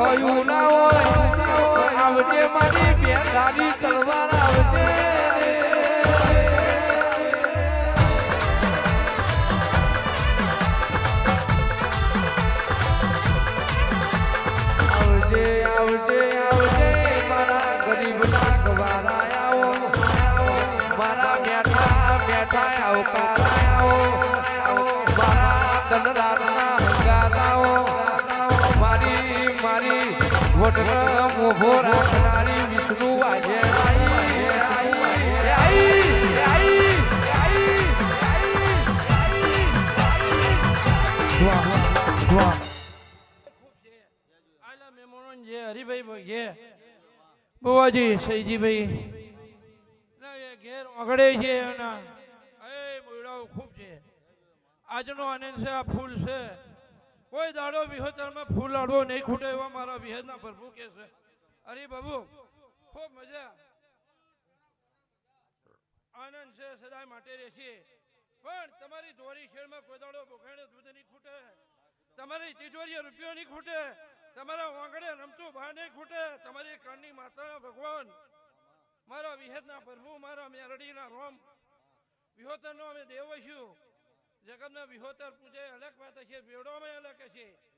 થયું ના હોય આવજે મારી બે તારી તલવાર આજનો આનંદ છે, આ ફૂલ છે. કોઈ દાડો વિહોતરમાં ફૂલ અડવો નહીં ખૂટે એવા મારા વિહેદના પ્રભુ કે છે. અરે બાબુ, ખૂબ મજા. આનંદ છે સદાય માટે રહેશે. પણ તમારી દોરી શેરમાં કોદાળો બોખાણે દૂધ નહીં ખૂટે. તમારી તિજોરીએ રૂપિયો નહીં ખૂટે. તમારા વાંગડે રમતું બહાર નહીં ખૂટે. તમારી કણની માતાના ભગવાન. મારા વિહેદના પ્રભુ, મારા મેરડીના રોમ. વિહોતરનો અમે દેવ છું જગતના વિહોતર પૂજે અલગ વાત છે બેડોમાં અલગ છે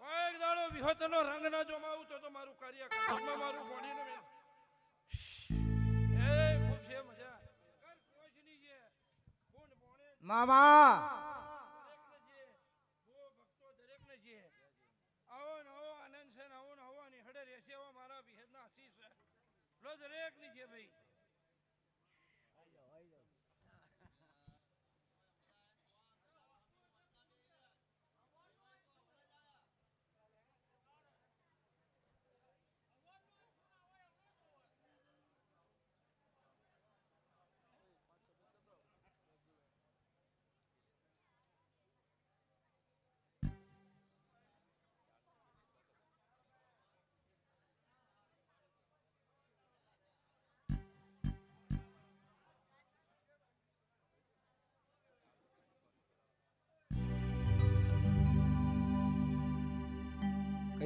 એક દાડો વિહોતરનો રંગ ના જોમાવું તો તો મારું કાર્ય કદમમાં મારું બોડીનું એ ખૂબ છે મજા. કર કોશની છે કોણ બોણે મામા! આવો નવો આનંદ છે ને આવો ને આવો ને હડે રહેશે મારા વિહેદના આશીષ છે. દરેકની છે ભાઈ.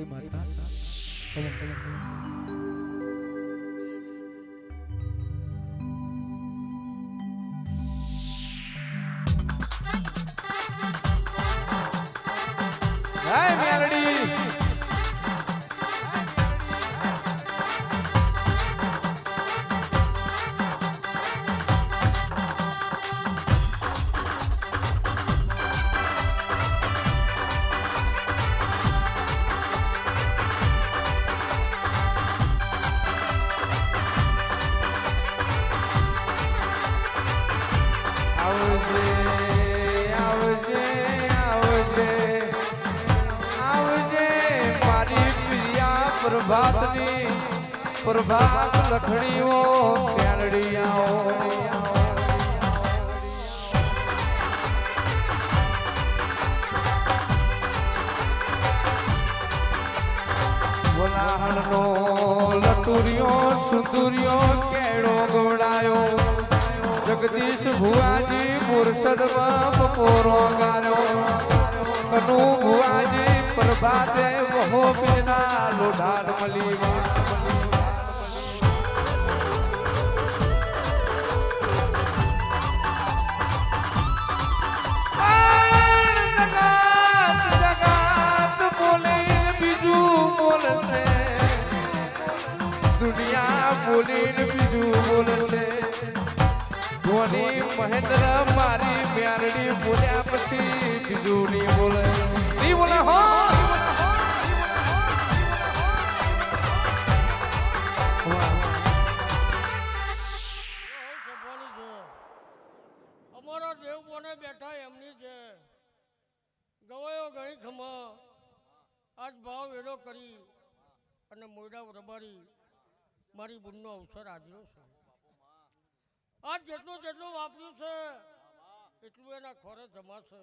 કઈ માતા પ્રભાત લખણીઓ કેળડિયાઓ. નો લટુરિયો સુંદરિયો કેળો ગવડાયો જગદીશ ભુવાજી મુરસદમાં બપોરો ગાયો કનુ ભુવાજી પ્રભાતે વહો બીજના લોઢાર મળી બોલીને બીજું બોલશે. ધોની મહેન્દ્ર મારી મ્યારડી બોલ્યા પછી બીજું નહીં બોલે. નહીં બોલે હો? બેઠા એમની છે. ગવાયો ગણી ખમા. આજ ભાવ વેડો કરી અને મોયડા રબારી મારી બુનનો અવસર આજનો છે. આ જેટલું જેટલું વાપર્યું છે એટલું એના ખોરે જમા છે.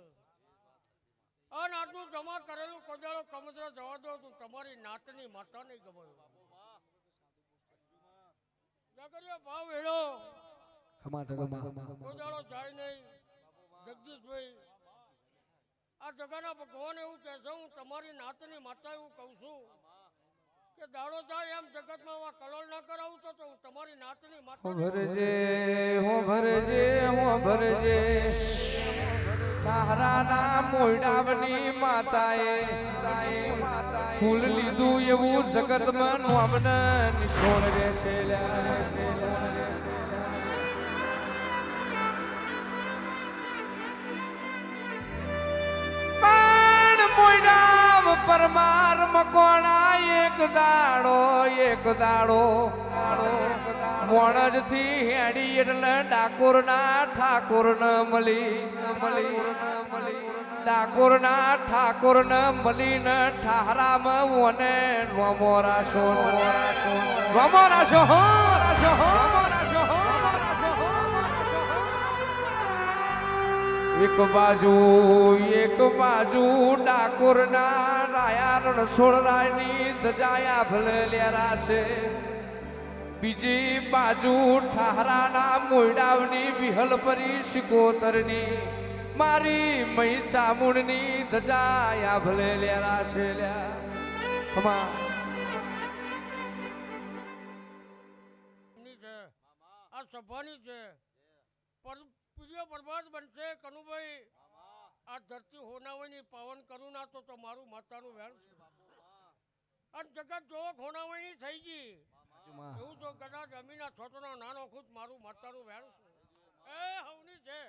અને આજનું જમા કરેલું કોદાળો કમજરા જવા દો તું તમારી નાતની માતા નહીં ગમાયો જગરિયા ભાવ વેડો. ખમા જાય નહીં. જગદીશભાઈ આ જગાના ભગવાન એવું કહે છે હું તમારી નાતની માતા એવું કહું છું. કે દાડો જાય એમ જગતમાં કલોલ ના કરાવું તો હું તમારી નાતની માતા ભરજે હો ભરજે હો ભરજે. તારાના મોયડાવની માતાએ ફૂલ લીધું એવું જગતમાં નોમને નિશોણ રહેશે. રહેશે પરમાર મકોણા એક દાડો એક દાડો. મોણજથી હેડી એટલે ડાકોર ના ઠાકોર ન મળી. મળી ડાકોર ના ઠાકોર ન મળી ન ઠારામાં મને નોમો રાશો. રાશો રાશો હો રાશો, હો. એક બાજુ એક બાજુ ડાકોરના રાયા રણછોડરાયની ધજાયા ભલે લેરાશે બીજી બાજુ ઠારાના વિહલ પરી સિકોતરની મારી મહીસામુણની ધજાયા ભલે લેરાશે લ્યા. હમા. સભાની છે. પર પ્રિય બરબાદ બનશે, કનુભાઈ. આ ધરતી હોનાવયની પાવન કરું ના તો તો મારું માતાનું વેણ છે. અને જગત જો હોનાવયની થઈ ગઈ, એવું તો કદાચ અમીના છોતરો નાનો ખુદ મારું માતાનું વેણ છે. એ હવની છે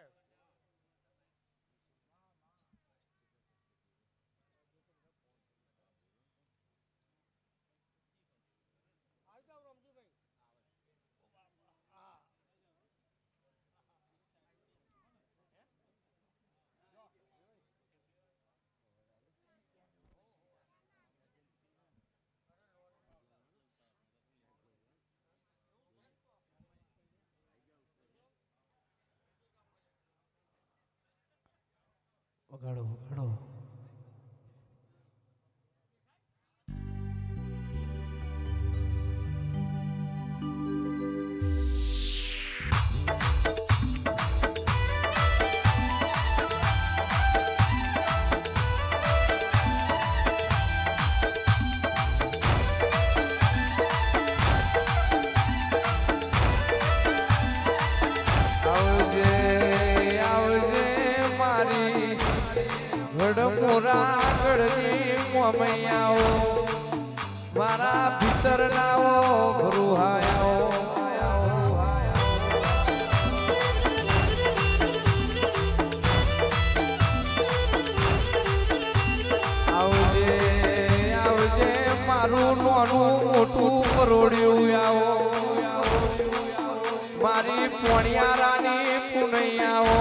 વગાડો વગાડો. પરોડ્યું આવો મારી પોણિયારાની પુનૈયાઓ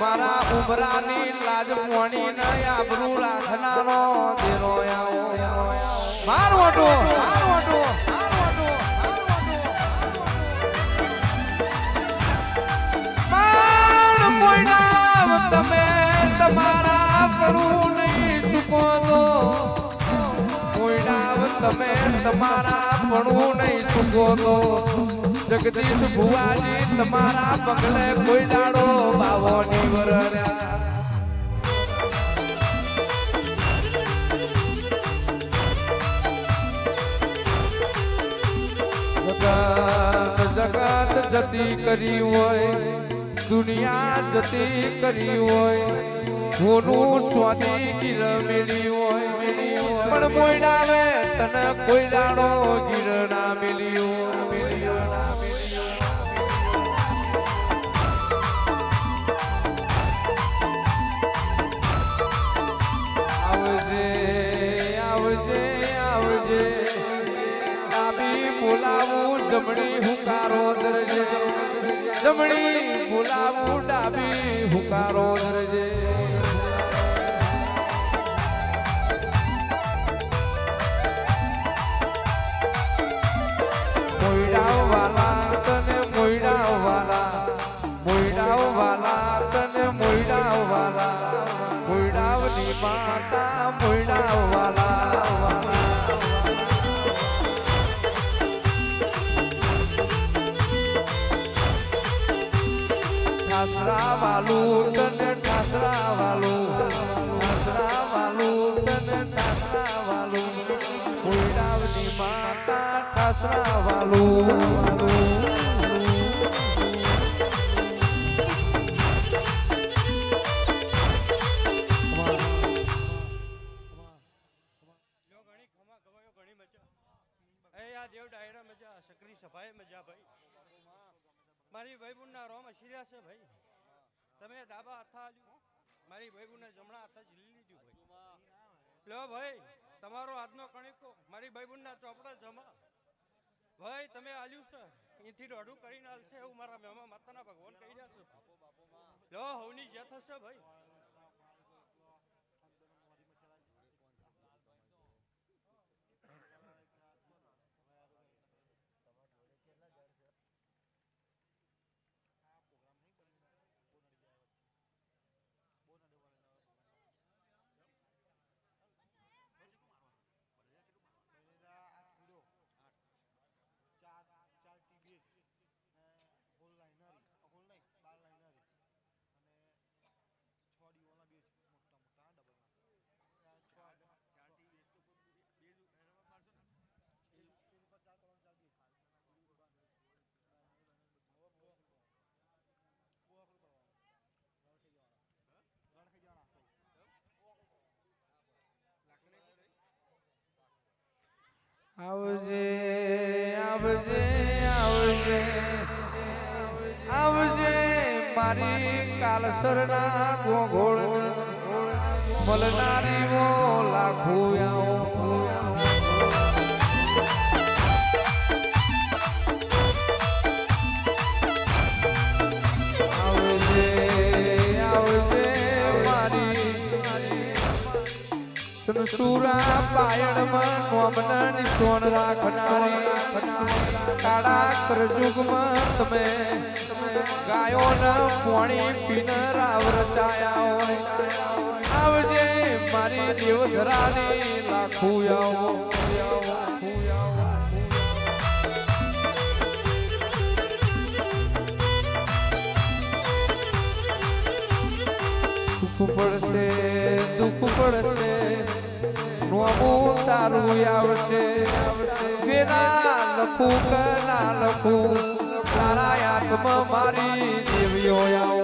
મારા ઉમરાની લાજ પોણી ન આબરૂ રાખનારો દેરો આવો માર મોટો માર પોઈડાવ તમે તમારા તમે તમારા ભણવું નહીં ચૂકો તો. જગદીશ ભુવાજી, તમારા પગલે કોઈ દાડો બાવો નીવર્યા જગત જતી કરી હોય. દુનિયા જતી કરી હોય. હોનું ચોથી કિર મેલી હોય. પણ મોયડા રે તને કોઈ દાડો ગીર ના મેલ્યો મેલ્યો. જમણી હુકારો દરજે જમણી બોલાવું ડાબી હુકારો દરજે માતા મોયડાઓ વાલા વાલા ઠાસરા વાલું તને ઠાસરા વાલું ઠાસરા વાલું તને ઠાસરા વાલું કાસરા વાલું આ દેવ ડાયરા મજા, સકરી સભાએ મજા ભાઈ. મારી ભાઈબુનના રોમ અશિર્યા છે ભાઈ. તમે ડાબા હાથા આલ્યું. મારી ભાઈબુને જમણા હાથા ઝીલી લીધું ભાઈ. લો ભાઈ, તમારો આજનો કણિકો, મારી ભાઈબુનના ચોપડા જમા. ભાઈ, તમે આલ્યું છે. અહીંથી દોઢું કરીને આલશે એવું મારા મહેમા માતાના ભગવાન કહી રહ્યા છે. લો, હવની જે થશે ભાઈ ચાર ચાર ટીબીએચ હોલ લાઇનર હોલ નહીં બાર લાઇનર અને છ ડીઓના બે છે મોટા મોટા ડબલના છ ચાર ટીબીએચ તો બે ઉપર ચાર કરવાનું ચાર બીએચ રણ ખાઈ જવાના આવજે આવજે આવજે આવજે મારી કાલસરના ગોગોળ મલનારી મો લાખો આવો સુરા પાયણમાં નોમનાની સોન રાખનારી. કાળા કરજુગમાં તમે ગાયોના પોણી પીનરાવ રચાયા હોય. આવજે મારી દેવધરાની લાખું આવો. દુઃખ પડશે દુઃખ પડશે. નોમું તારું આવશે. વેના લખું કે ના લખું. તારા આત્મા મારી દેવીઓ આવો.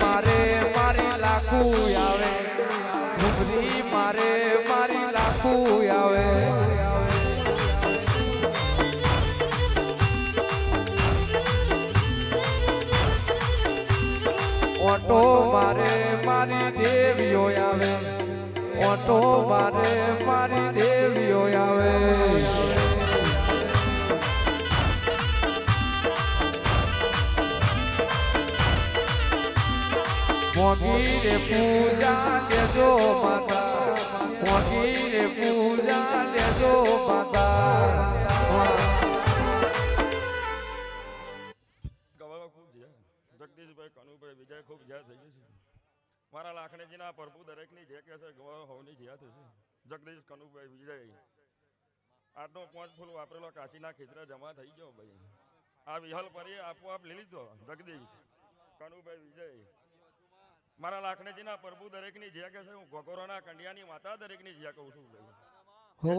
મારે મારી લાખું આવે. મારી દેવીઓ આવે, ઓટો વારે મારી દેવીઓ આવે. મોગી રે પૂજા લેજો માતા મોગી રે પૂજા લેજો માતા. મારા લાખણીજીના પ્રભુ દરેકની જે કહેશે ગવાવા હોવની જ્યાં થશે. જગદીશ કનુભાઈ વિજય. આજનો પાંચ ફૂલ વાપરેલો કાશીના ખીચરા જમા થઈ ગયો ભાઈ. આ વિહલ પરી આપોઆપ લઈ લીધો જગદીશ કનુભાઈ વિજય. મારા લાખણીજીના પ્રભુ દરેકની જે કહેશે હું ગોગોરોના કંડિયાની માતા દરેકની જે કહું છું ભાઈ. હો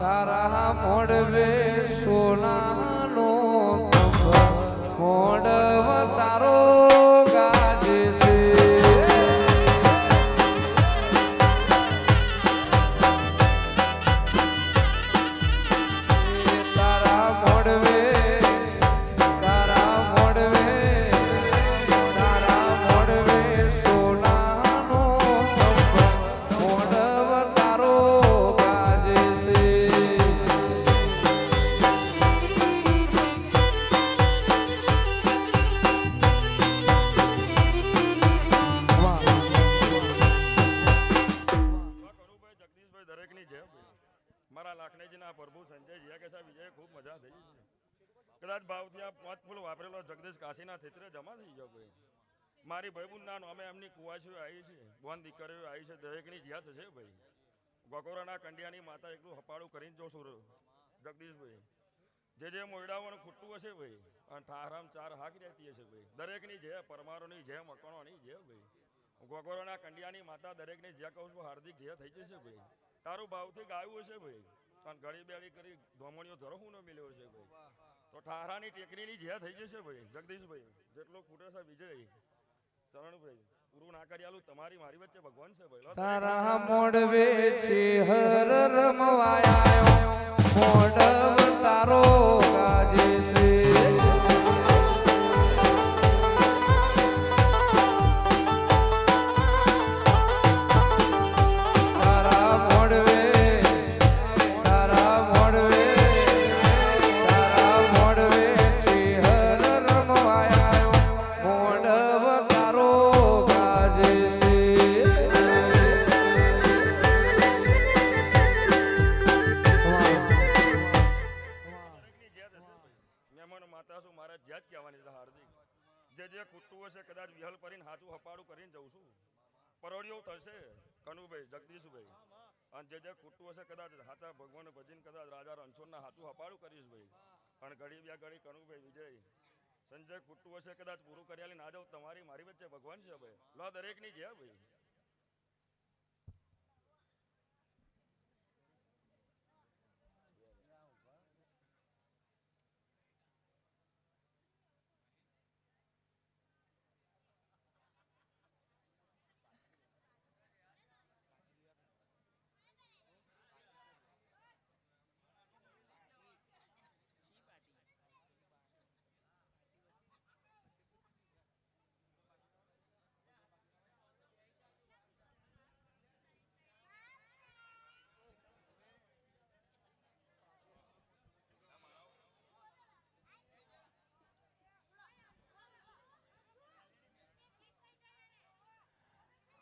તારા મોડવે કદાચ ભાવથી આ પાંચ ફૂલ વાપરેલો જગદીશ કાશીના ક્ષેત્રે જમા થઈ ગયો ભાઈ મારી ભાઈબુનના નામે એમની કુવાસીઓ આવી છે બોન દીકરીઓ આવી છે, દરેકની જ્યાં થશે ભાઈ. ગકોરાના કંડિયાની માતા એકલું હપાડું કરીને જોશું જગદીશભાઈ. જે જે મોયડાઓને ખૂટતું હશે ભાઈ, અને ઠારામ ચાર હાક રહેતી હશે ભાઈ. દરેકની જે પરમારોની જે મકણોની જે ભાઈ. ગોગોરોના કંડિયાની માતા દરેકને જે કહું છું હાર્દિક જે થઈ જશે ભાઈ. તારું ભાવથી ગાયું હશે ભાઈ. અને ગળી બેળી કરી ધોમણીઓ ધરો હું ન મિલ્યો છે ભાઈ. તો ઠારાની ટેકરીની જે થઈ જશે ભાઈ જગદીશભાઈ જેટલો ખૂટે છે વિજય. ચરણભાઈ ગુરુ ના કરી આલું તમારી મારી વચ્ચે ભગવાન છે ભાઈ. તારા મોડવે છે હર રમવાયા મોડવ તારો ગાજે છે.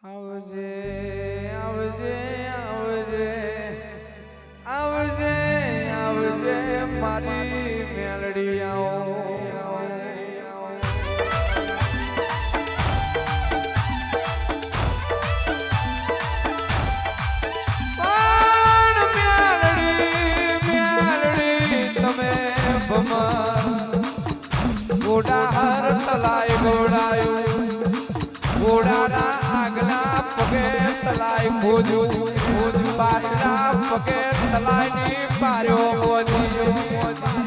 આવજે તલાય મોજું પાછલા પગે તલાયની પાર્યો મોજી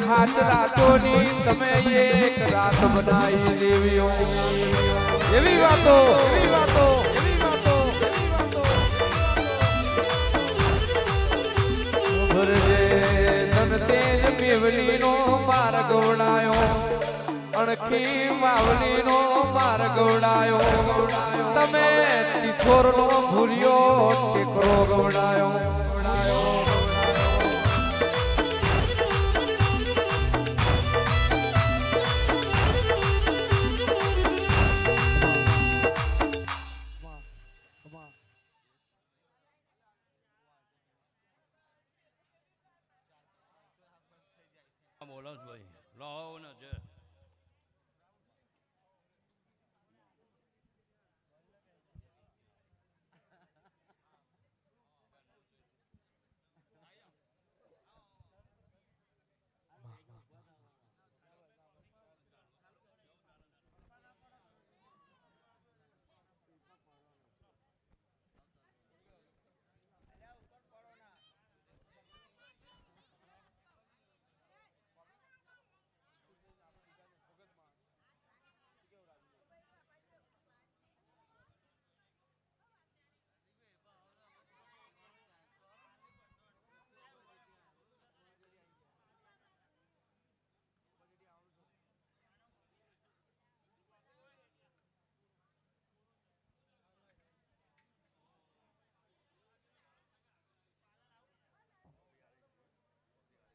હાથ રાતોની તમે એક રાત બનાવી દેવીઓ એવી વાતો એવી વાતો એવી વાતો એવી વાતો. ભરજે ધન તેજ મેવલીનો માર ગવડાયો અણખી માવલીનો માર ઉડાયો. તમે તિથોરનો ભૂર્યો ટેકરો ગવડાયો.